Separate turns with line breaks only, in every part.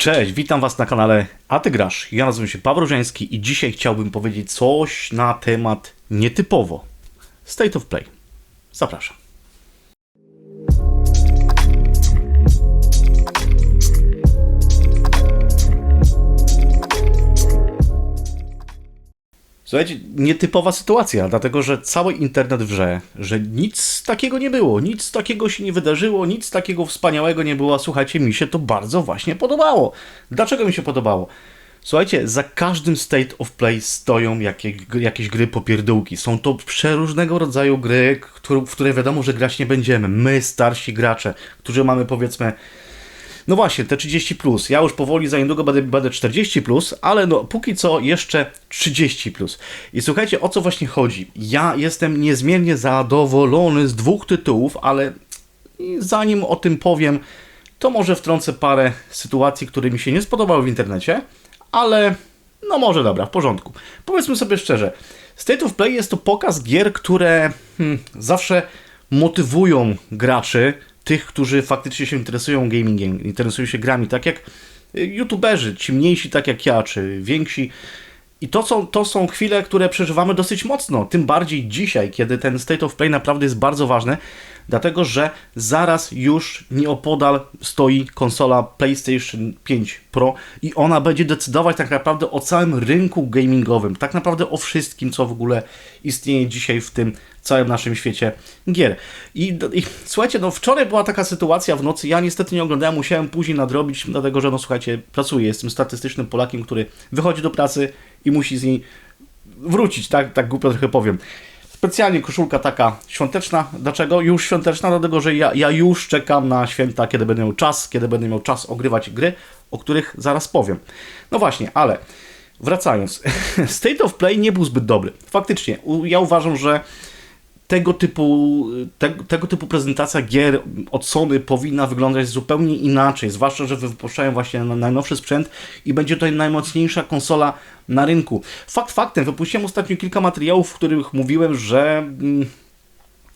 Cześć, witam Was na kanale A Ty Grasz. Ja nazywam się Paweł Żeński i dzisiaj chciałbym powiedzieć coś na temat nietypowo. State of Play. Zapraszam. Słuchajcie, nietypowa sytuacja, dlatego że cały internet wrze, że nic takiego nie było, nic takiego się nie wydarzyło, nic takiego wspaniałego nie było. Słuchajcie, mi się to bardzo właśnie podobało. Dlaczego mi się podobało? Słuchajcie, za każdym State of Play stoją jakie, jakieś gry popierdółki. Są to przeróżnego rodzaju gry, w które wiadomo, że grać nie będziemy. My, starsi gracze, którzy mamy powiedzmy no właśnie, te 30, plus. ja już powoli za niedługo będę, będę 40, plus, ale no póki co jeszcze 30. plus. I słuchajcie, o co właśnie chodzi? Ja jestem niezmiernie zadowolony z dwóch tytułów, ale zanim o tym powiem, to może wtrącę parę sytuacji, które mi się nie spodobały w internecie, ale no może dobra, w porządku. Powiedzmy sobie szczerze, State of Play jest to pokaz gier, które hmm, zawsze motywują graczy, tych, którzy faktycznie się interesują gamingiem, interesują się grami, tak jak y, youtuberzy, ci mniejsi tak jak ja, czy więksi. I to są, to są chwile, które przeżywamy dosyć mocno, tym bardziej dzisiaj, kiedy ten State of Play naprawdę jest bardzo ważny, dlatego że zaraz już nieopodal stoi konsola PlayStation 5 Pro i ona będzie decydować tak naprawdę o całym rynku gamingowym, tak naprawdę o wszystkim, co w ogóle istnieje dzisiaj w tym całym naszym świecie gier. I, I, słuchajcie, no wczoraj była taka sytuacja w nocy, ja niestety nie oglądałem, musiałem później nadrobić, dlatego że no słuchajcie, pracuję, jestem statystycznym Polakiem, który wychodzi do pracy i musi z niej wrócić, tak, tak głupio trochę powiem. Specjalnie koszulka taka świąteczna. Dlaczego? Już świąteczna, dlatego że ja, ja już czekam na święta, kiedy będę miał czas, kiedy będę miał czas ogrywać gry, o których zaraz powiem. No właśnie, ale wracając. State of Play nie był zbyt dobry. Faktycznie, ja uważam, że tego typu, te, tego typu prezentacja gier od Sony powinna wyglądać zupełnie inaczej, zwłaszcza, że wypuszczają właśnie najnowszy sprzęt i będzie to najmocniejsza konsola na rynku. Fakt faktem, wypuściłem ostatnio kilka materiałów, w których mówiłem, że mm,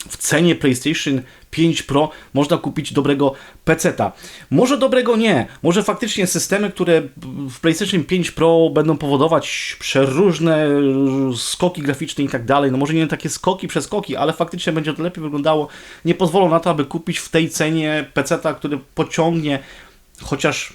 w cenie PlayStation 5 Pro można kupić dobrego PC-ta. Może dobrego nie, może faktycznie systemy, które w PlayStation 5 Pro będą powodować przeróżne skoki graficzne i tak dalej, no może nie takie skoki przez skoki, ale faktycznie będzie to lepiej wyglądało, nie pozwolą na to, aby kupić w tej cenie PC-ta, który pociągnie chociaż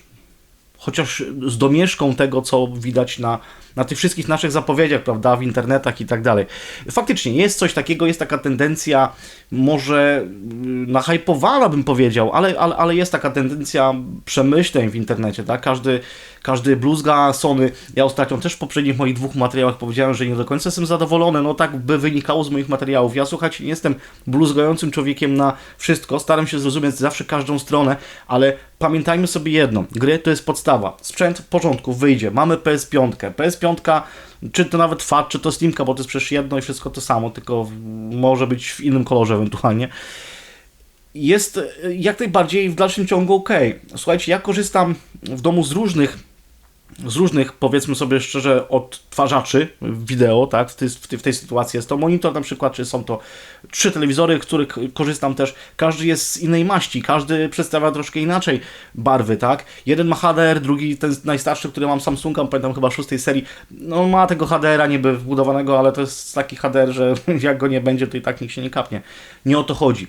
chociaż z domieszką tego, co widać na, na tych wszystkich naszych zapowiedziach, prawda, w internetach i tak dalej. Faktycznie jest coś takiego, jest taka tendencja, może mm, nahypowana bym powiedział, ale, ale, ale jest taka tendencja przemyśleń w internecie, tak? Każdy, każdy bluzga Sony, ja ostatnio też w poprzednich moich dwóch materiałach powiedziałem, że nie do końca jestem zadowolony, no tak by wynikało z moich materiałów. Ja słuchajcie, nie jestem bluzgającym człowiekiem na wszystko, staram się zrozumieć zawsze każdą stronę, ale pamiętajmy sobie jedno, gry to jest podstawa, sprzęt w porządku, wyjdzie, mamy PS5, PS5 czy to nawet FAT, czy to Steamka, bo to jest przecież jedno i wszystko to samo, tylko może być w innym kolorze ewentualnie. Jest jak najbardziej w dalszym ciągu ok. Słuchajcie, ja korzystam w domu z różnych z różnych, powiedzmy sobie szczerze, odtwarzaczy wideo, tak, w tej, w tej sytuacji jest to monitor na przykład, czy są to trzy telewizory, których korzystam też, każdy jest z innej maści, każdy przedstawia troszkę inaczej barwy, tak, jeden ma HDR, drugi, ten najstarszy, który mam Samsunga, pamiętam chyba szóstej serii, no ma tego HDR-a niby wbudowanego, ale to jest taki HDR, że jak go nie będzie, to i tak nikt się nie kapnie. Nie o to chodzi,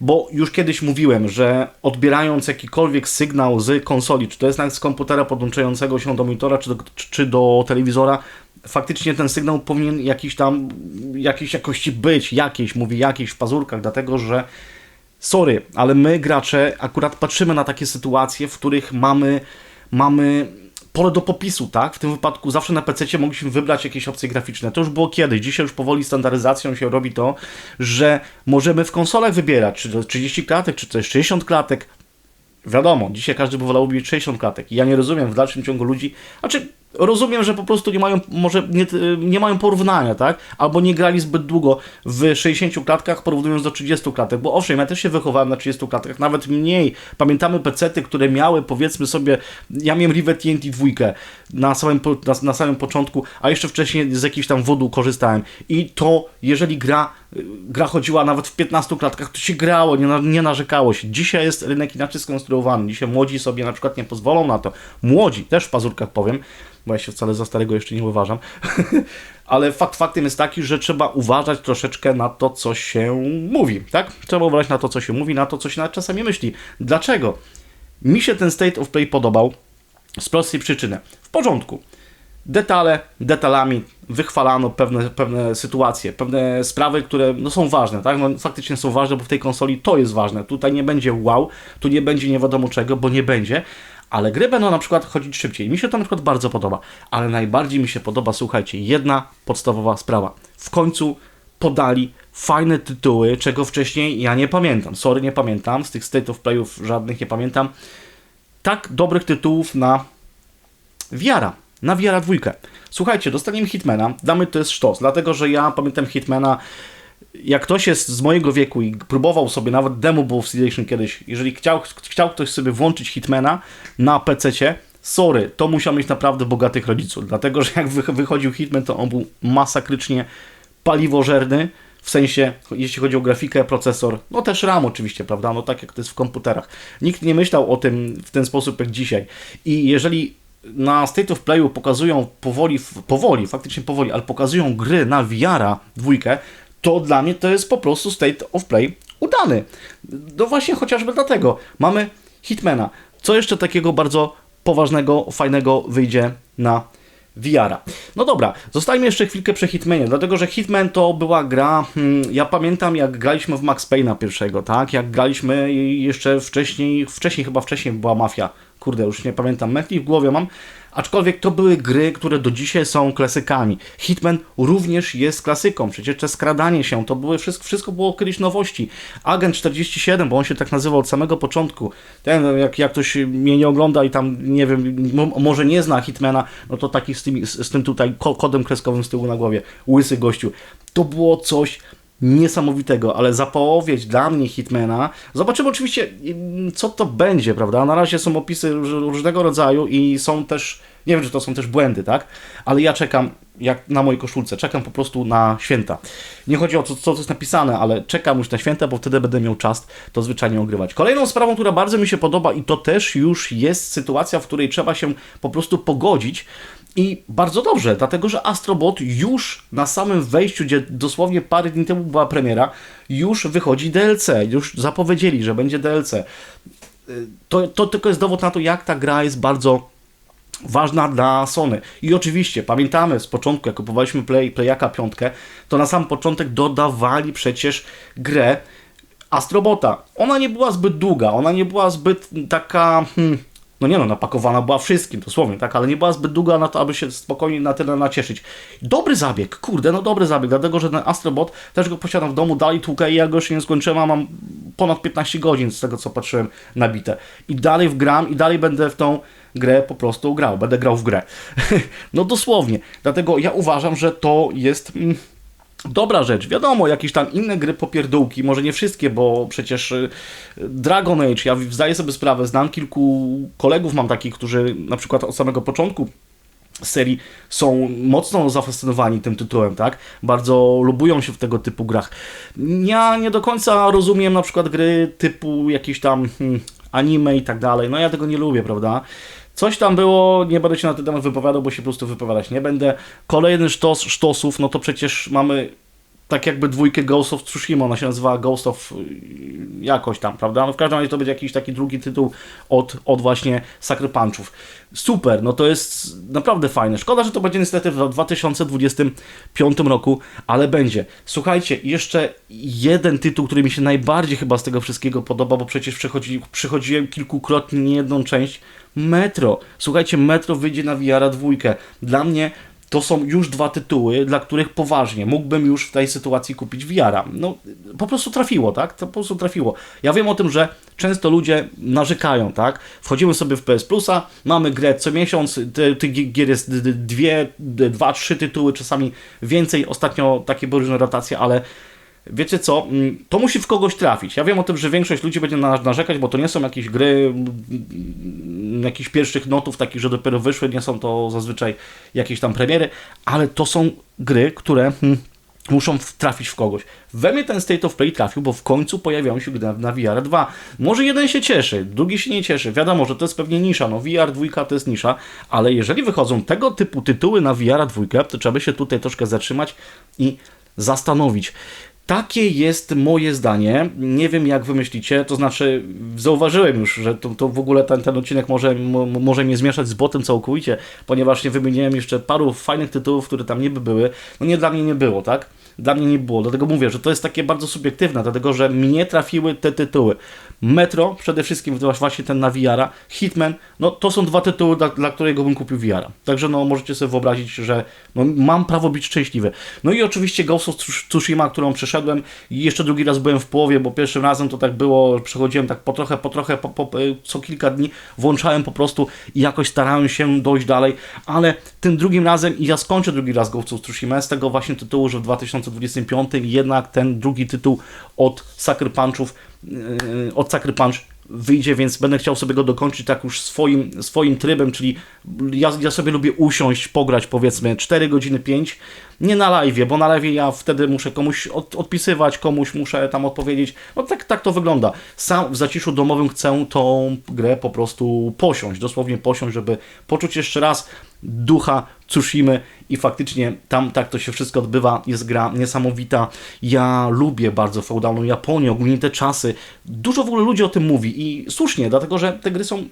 bo już kiedyś mówiłem, że odbierając jakikolwiek sygnał z konsoli, czy to jest nawet z komputera podłączającego się do monitora czy do, czy do telewizora, faktycznie ten sygnał powinien jakiś tam, jakiejś jakości być, jakiejś, mówi jakiejś w pazurkach, dlatego że sorry, ale my gracze akurat patrzymy na takie sytuacje, w których mamy, mamy pole do popisu, tak? W tym wypadku zawsze na PC mogliśmy wybrać jakieś opcje graficzne. To już było kiedyś. Dzisiaj już powoli standaryzacją się robi to, że możemy w konsolach wybierać, czy to 30 klatek, czy jest 60 klatek. Wiadomo, dzisiaj każdy by wolał mieć 60 klatek. Ja nie rozumiem w dalszym ciągu ludzi, znaczy Rozumiem, że po prostu nie mają, może nie, nie mają porównania, tak? Albo nie grali zbyt długo w 60 klatkach, porównując do 30 klatek, bo owszem, ja też się wychowałem na 30 klatkach, nawet mniej. Pamiętamy pecety, które miały, powiedzmy sobie, ja miałem Rivet TNT 2 na samym, na, na samym początku, a jeszcze wcześniej z jakichś tam wodu korzystałem. I to, jeżeli gra, gra chodziła nawet w 15 klatkach, to się grało, nie, nie narzekało się. Dzisiaj jest rynek inaczej skonstruowany. Dzisiaj młodzi sobie na przykład nie pozwolą na to. Młodzi, też w pazurkach powiem, bo ja się wcale za starego jeszcze nie uważam. Ale fakt faktem jest taki, że trzeba uważać troszeczkę na to, co się mówi, tak? Trzeba uważać na to, co się mówi, na to, co się nawet czasami myśli. Dlaczego? Mi się ten State of Play podobał z prostej przyczyny. W porządku. Detale, detalami wychwalano pewne, pewne sytuacje, pewne sprawy, które no, są ważne, tak? No, faktycznie są ważne, bo w tej konsoli to jest ważne. Tutaj nie będzie wow, tu nie będzie nie wiadomo czego, bo nie będzie, ale gry będą na przykład chodzić szybciej. Mi się to na przykład bardzo podoba, ale najbardziej mi się podoba, słuchajcie, jedna podstawowa sprawa. W końcu podali fajne tytuły, czego wcześniej ja nie pamiętam. Sorry, nie pamiętam, z tych State of Playów żadnych nie pamiętam. Tak dobrych tytułów na Wiara, na Wiara dwójkę. Słuchajcie, dostaniemy Hitmana, damy to jest sztos, dlatego że ja pamiętam Hitmana, jak ktoś jest z mojego wieku i próbował sobie, nawet demo było w Civilization kiedyś, jeżeli chciał, chciał ktoś sobie włączyć Hitmana na PC-cie, sorry, to musiał mieć naprawdę bogatych rodziców, dlatego że jak wy- wychodził Hitman, to on był masakrycznie paliwożerny, w sensie, jeśli chodzi o grafikę, procesor, no też RAM oczywiście, prawda, no tak jak to jest w komputerach. Nikt nie myślał o tym w ten sposób jak dzisiaj. I jeżeli na State of Playu pokazują powoli, powoli, faktycznie powoli, ale pokazują gry na VR dwójkę, to dla mnie to jest po prostu State of Play udany. No właśnie chociażby dlatego. Mamy Hitmana. Co jeszcze takiego bardzo poważnego, fajnego wyjdzie na VR-a. No dobra, zostajmy jeszcze chwilkę przy Hitmanie, dlatego że Hitman to była gra, hmm, ja pamiętam jak graliśmy w Max Payne'a pierwszego, tak? Jak graliśmy jeszcze wcześniej, wcześniej chyba wcześniej była Mafia. Kurde, już nie pamiętam, metli w głowie mam. Aczkolwiek to były gry, które do dzisiaj są klasykami. Hitman również jest klasyką. Przecież te skradanie się, to były wszystko, wszystko było kiedyś nowości. Agent 47, bo on się tak nazywał od samego początku. Ten, jak, jak ktoś mnie nie ogląda i tam, nie wiem, mo- może nie zna Hitmana, no to taki z tym, z, tym tutaj ko- kodem kreskowym z tyłu na głowie. Łysy gościu. To było coś niesamowitego, ale zapowiedź dla mnie Hitmana. Zobaczymy oczywiście, mm, co to będzie, prawda? Na razie są opisy róż- różnego rodzaju i są też, nie wiem, czy to są też błędy, tak? Ale ja czekam, jak na mojej koszulce, czekam po prostu na święta. Nie chodzi o to, co jest napisane, ale czekam już na święta, bo wtedy będę miał czas to zwyczajnie ogrywać. Kolejną sprawą, która bardzo mi się podoba i to też już jest sytuacja, w której trzeba się po prostu pogodzić, i bardzo dobrze, dlatego że Astrobot już na samym wejściu, gdzie dosłownie parę dni temu była premiera, już wychodzi DLC. Już zapowiedzieli, że będzie DLC. Y, To, to tylko jest dowód na to, jak ta gra jest bardzo ważna dla Sony. I oczywiście, pamiętamy z początku, jak kupowaliśmy Play, Playaka 5, to na sam początek dodawali przecież grę Astrobota. Ona nie była zbyt długa, ona nie była zbyt taka... Hmm, no nie no, napakowana była wszystkim, dosłownie, tak, ale nie była zbyt długa na to, aby się spokojnie na tyle nacieszyć. Dobry zabieg, kurde, no dobry zabieg, dlatego, że ten Astrobot też go posiadam w domu, dalej tłukę i ja go jeszcze nie skończyłem, a mam ponad 15 godzin z tego, co patrzyłem nabite. I dalej wgram i dalej będę w tą grę po prostu grał, będę grał w grę. no dosłownie, dlatego ja uważam, że to jest... Mm, Dobra rzecz, wiadomo, jakieś tam inne gry popierdółki, może nie wszystkie, bo przecież y, Dragon Age, ja zdaję sobie sprawę, znam kilku kolegów, mam takich, którzy na przykład od samego początku serii są mocno zafascynowani tym tytułem, tak? Bardzo lubują się w tego typu grach. Ja nie do końca rozumiem na przykład gry typu jakieś tam hmm, anime i tak dalej. No ja tego nie lubię, prawda? Coś tam było, nie będę się na ten temat wypowiadał, bo się po prostu wypowiadać nie będę. Kolejny sztos sztosów, no to przecież mamy tak jakby dwójkę Ghost of Tsushima, ona się nazywa Ghost of y, jakoś tam, prawda? No w każdym razie to będzie jakiś taki drugi tytuł od, od właśnie Sucker Punchów. Super, no to jest naprawdę fajne. Szkoda, że to będzie niestety w 2025 roku, ale będzie. Słuchajcie, jeszcze jeden tytuł, który mi się najbardziej chyba z tego wszystkiego podoba, bo przecież przychodzi, przychodziłem kilkukrotnie, nie jedną część. Metro. Słuchajcie, Metro wyjdzie na VR dwójkę. Dla mnie to są już dwa tytuły, dla których poważnie mógłbym już w tej sytuacji kupić VR-a. No, po prostu trafiło, tak? To po prostu trafiło. Ja wiem o tym, że często ludzie narzekają, tak? Wchodzimy sobie w PS Plusa, mamy grę co miesiąc, tych gier jest dwie, dwa, trzy tytuły, czasami więcej. Ostatnio takie były różne rotacje, ale wiecie co, mm, to musi w kogoś trafić. Ja wiem o tym, że większość ludzi będzie narzekać, bo to nie są jakieś gry mm, jakichś pierwszych notów, takich, że dopiero wyszły, nie są to zazwyczaj jakieś tam premiery, ale to są gry, które hmm, muszą trafić w kogoś. We mnie ten State of Play trafił, bo w końcu pojawiają się gry na VR 2. Może jeden się cieszy, drugi się nie cieszy. Wiadomo, że to jest pewnie nisza, no VR 2 to jest nisza, ale jeżeli wychodzą tego typu tytuły na VR 2, to trzeba by się tutaj troszkę zatrzymać i zastanowić. Takie jest moje zdanie. Nie wiem, jak wy myślicie. To znaczy, zauważyłem już, że to, to w ogóle ten, ten odcinek może, może mnie zmieszać z botem całkowicie, ponieważ nie wymieniłem jeszcze paru fajnych tytułów, które tam niby były. No nie dla mnie nie było, tak? Dla mnie nie było. Dlatego mówię, że to jest takie bardzo subiektywne, dlatego że mnie trafiły te tytuły. Metro, przede wszystkim właśnie ten na VR-a, Hitman, no to są dwa tytuły, dla, dla którego bym kupił VR-a. Także no możecie sobie wyobrazić, że no, mam prawo być szczęśliwy. No i oczywiście Ghost of Tsushima, którą przeszedłem i jeszcze drugi raz byłem w połowie, bo pierwszym razem to tak było, przechodziłem tak po trochę, po trochę, po, po, co kilka dni włączałem po prostu i jakoś starałem się dojść dalej, ale tym drugim razem i ja skończę drugi raz Ghost of z tego właśnie tytułu, że w 2025 jednak ten drugi tytuł od Sucker Punchów Yy, od Sucker Punch wyjdzie, więc będę chciał sobie go dokończyć tak już swoim, swoim trybem, czyli ja, ja sobie lubię usiąść, pograć powiedzmy 4 godziny 5, nie na live, bo na live ja wtedy muszę komuś od, odpisywać, komuś muszę tam odpowiedzieć, no tak, tak to wygląda. Sam w zaciszu domowym chcę tą grę po prostu posiąść, dosłownie posiąść, żeby poczuć jeszcze raz ducha Tsushimy i faktycznie tam tak to się wszystko odbywa, jest gra niesamowita. Ja lubię bardzo feudalną Japonię, ogólnie te czasy. Dużo w ogóle ludzi o tym mówi i słusznie, dlatego że te gry są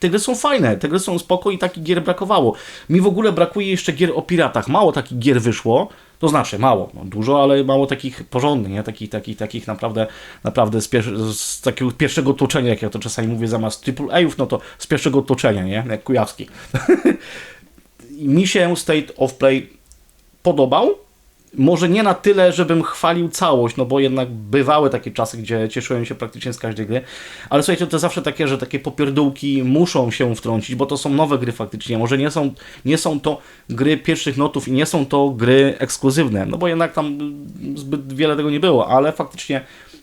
te gry są fajne, te gry są spoko i takich gier brakowało. Mi w ogóle brakuje jeszcze gier o piratach. Mało takich gier wyszło, to znaczy mało, no, dużo, ale mało takich porządnych, nie? Takich, takich, takich naprawdę, naprawdę z, pier z takiego pierwszego tłoczenia, jak ja to czasami mówię, zamiast triple A'ów, no to z pierwszego tłoczenia, nie? Jak Kujawski. mi się State of Play podobał. Może nie na tyle, żebym chwalił całość, no bo jednak bywały takie czasy, gdzie cieszyłem się praktycznie z każdej gry, ale słuchajcie, to zawsze takie, że takie popierdółki muszą się wtrącić, bo to są nowe gry faktycznie. Może nie są, nie są to gry pierwszych notów i nie są to gry ekskluzywne, no bo jednak tam zbyt wiele tego nie było, ale faktycznie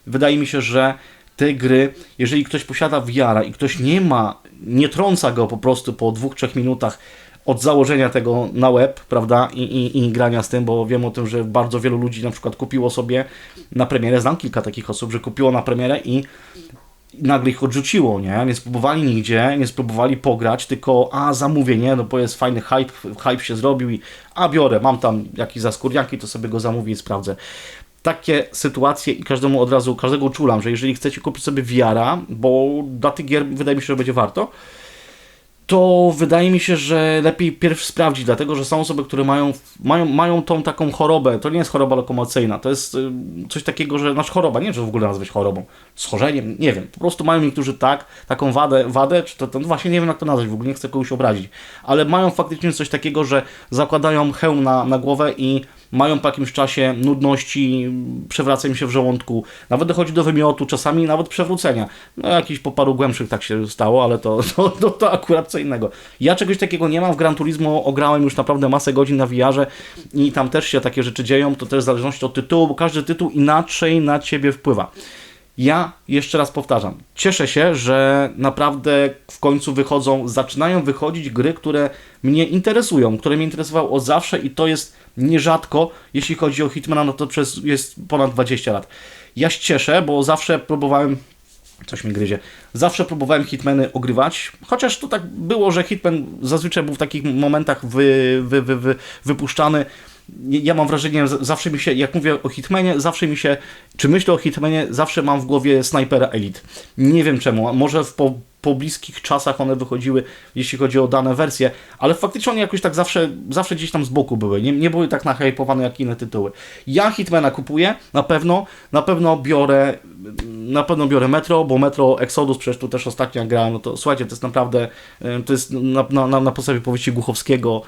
wydaje mi się, że te gry, jeżeli ktoś posiada VR i ktoś nie ma, nie trąca go po prostu po dwóch, trzech minutach od założenia tego na web, prawda, I, i, i grania z tym, bo wiem o tym, że bardzo wielu ludzi na przykład kupiło sobie na premierę, znam kilka takich osób, że kupiło na premierę i nagle ich odrzuciło, nie? Nie spróbowali nigdzie, nie spróbowali pograć, tylko a zamówienie, no bo jest fajny hype, hype się zrobił i a biorę, mam tam jakieś zaskórniaki, to sobie go zamówię i sprawdzę. Takie sytuacje i każdemu od razu, każdego uczulam, że jeżeli chcecie kupić sobie VR-a, bo dla tych gier wydaje mi się, że będzie warto, to wydaje mi się, że lepiej pierw sprawdzić, dlatego że są osoby, które mają, mają, mają tą taką chorobę. To nie jest choroba lokomocyjna, to jest y, coś takiego, że nasz choroba, nie że w ogóle nazwać chorobą, schorzeniem, nie wiem. Po prostu mają niektórzy tak, taką wadę, wadę czy to, to no właśnie nie wiem jak to nazwać, w ogóle nie chcę kogoś obrazić, ale mają faktycznie coś takiego, że zakładają hełm na, na głowę i mają po jakimś czasie nudności, przewraca im się w żołądku, nawet dochodzi do wymiotu, czasami nawet przewrócenia. No jakiś po paru głębszych tak się stało, ale to, to, to, to akurat co innego. Ja czegoś takiego nie mam, w Gran Turismo ograłem już naprawdę masę godzin na VR-ze i tam też się takie rzeczy dzieją, to też w zależności od tytułu, bo każdy tytuł inaczej na Ciebie wpływa. Ja jeszcze raz powtarzam, cieszę się, że naprawdę w końcu wychodzą, zaczynają wychodzić gry, które mnie interesują, które mnie interesowały od zawsze i to jest nierzadko, jeśli chodzi o Hitmana, no to przez jest ponad 20 lat. Ja się cieszę, bo zawsze próbowałem coś mi gryzie. Zawsze próbowałem Hitmany ogrywać, chociaż to tak było, że Hitman zazwyczaj był w takich momentach wy, wy, wy, wy, wypuszczany ja mam wrażenie, zawsze mi się, jak mówię o Hitmanie, zawsze mi się, czy myślę o Hitmanie, zawsze mam w głowie snajpera Elite. Nie wiem czemu, może w, po, po bliskich czasach one wychodziły, jeśli chodzi o dane wersje, ale faktycznie one jakoś tak zawsze, zawsze gdzieś tam z boku były. Nie, nie były tak nahypowane jak inne tytuły. Ja Hitmana kupuję, na pewno, na pewno biorę, na pewno biorę Metro, bo Metro Exodus przecież tu też ostatnio grałem, no to słuchajcie, to jest naprawdę, to jest na, na, na podstawie powieści Głuchowskiego,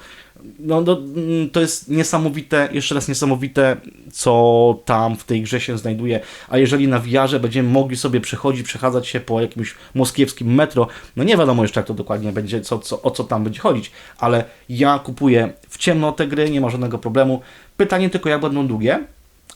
no, no, mm, to jest niesamowite, jeszcze raz niesamowite, co tam w tej grze się znajduje. A jeżeli na VR będziemy mogli sobie przechodzić, przechadzać się po jakimś moskiewskim metro, no nie wiadomo jeszcze jak to dokładnie będzie, co, co, o co tam będzie chodzić, ale ja kupuję w ciemno te gry, nie ma żadnego problemu. Pytanie tylko jak będą długie,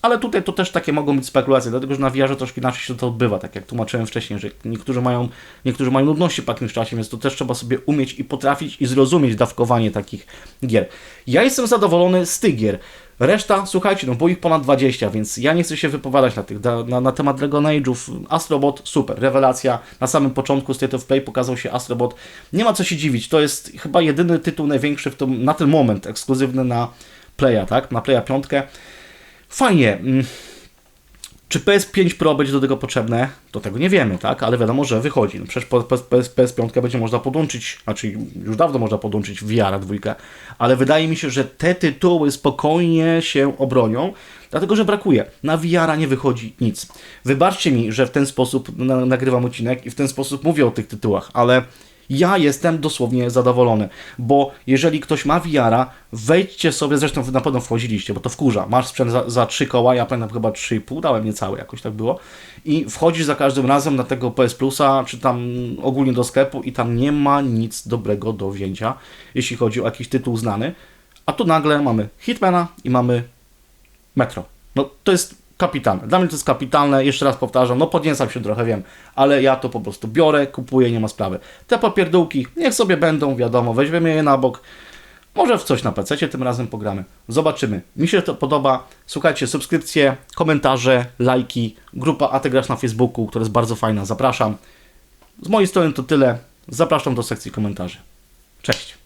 ale tutaj to też takie mogą być spekulacje, dlatego że na VR troszkę inaczej się to odbywa, tak jak tłumaczyłem wcześniej, że niektórzy mają, niektórzy mają nudności po jakimś czasie, więc to też trzeba sobie umieć i potrafić i zrozumieć dawkowanie takich gier. Ja jestem zadowolony z tych gier. Reszta, słuchajcie, no było ich ponad 20, więc ja nie chcę się wypowiadać na, tych, na, na temat Dragon Age'ów. Astrobot, super, rewelacja. Na samym początku State of Play pokazał się Astrobot. Nie ma co się dziwić, to jest chyba jedyny tytuł największy w tym, na ten moment, ekskluzywny na Playa, tak? Na Playa 5. Fajnie. mm. Czy PS5 Pro będzie do tego potrzebne? To tego nie wiemy, tak? Ale wiadomo, że wychodzi. No przecież PS, PS, PS5 będzie można podłączyć, znaczy już dawno można podłączyć VR dwójkę, ale wydaje mi się, że te tytuły spokojnie się obronią, dlatego że brakuje. Na VR nie wychodzi nic. Wybaczcie mi, że w ten sposób na, nagrywam odcinek i w ten sposób mówię o tych tytułach, ale ja jestem dosłownie zadowolony, bo jeżeli ktoś ma VR-a, wejdźcie sobie, zresztą na pewno wchodziliście, bo to wkurza. Masz sprzęt za, za 3 koła, ja pamiętam chyba 3,5, dałem niecałe, jakoś tak było. I wchodzisz za każdym razem na tego PS Plusa, czy tam ogólnie do sklepu i tam nie ma nic dobrego do wzięcia, jeśli chodzi o jakiś tytuł znany. A tu nagle mamy Hitmana i mamy Metro. No to jest kapitalne. Dla mnie to jest kapitalne. Jeszcze raz powtarzam, no podniecam się trochę, wiem, ale ja to po prostu biorę, kupuję, nie ma sprawy. Te papierdółki niech sobie będą, wiadomo, weźmiemy je na bok. Może w coś na PC tym razem pogramy. Zobaczymy. Mi się to podoba. Słuchajcie, subskrypcje, komentarze, lajki, grupa Ategrasz na Facebooku, która jest bardzo fajna. Zapraszam. Z mojej strony to tyle. Zapraszam do sekcji komentarzy. Cześć.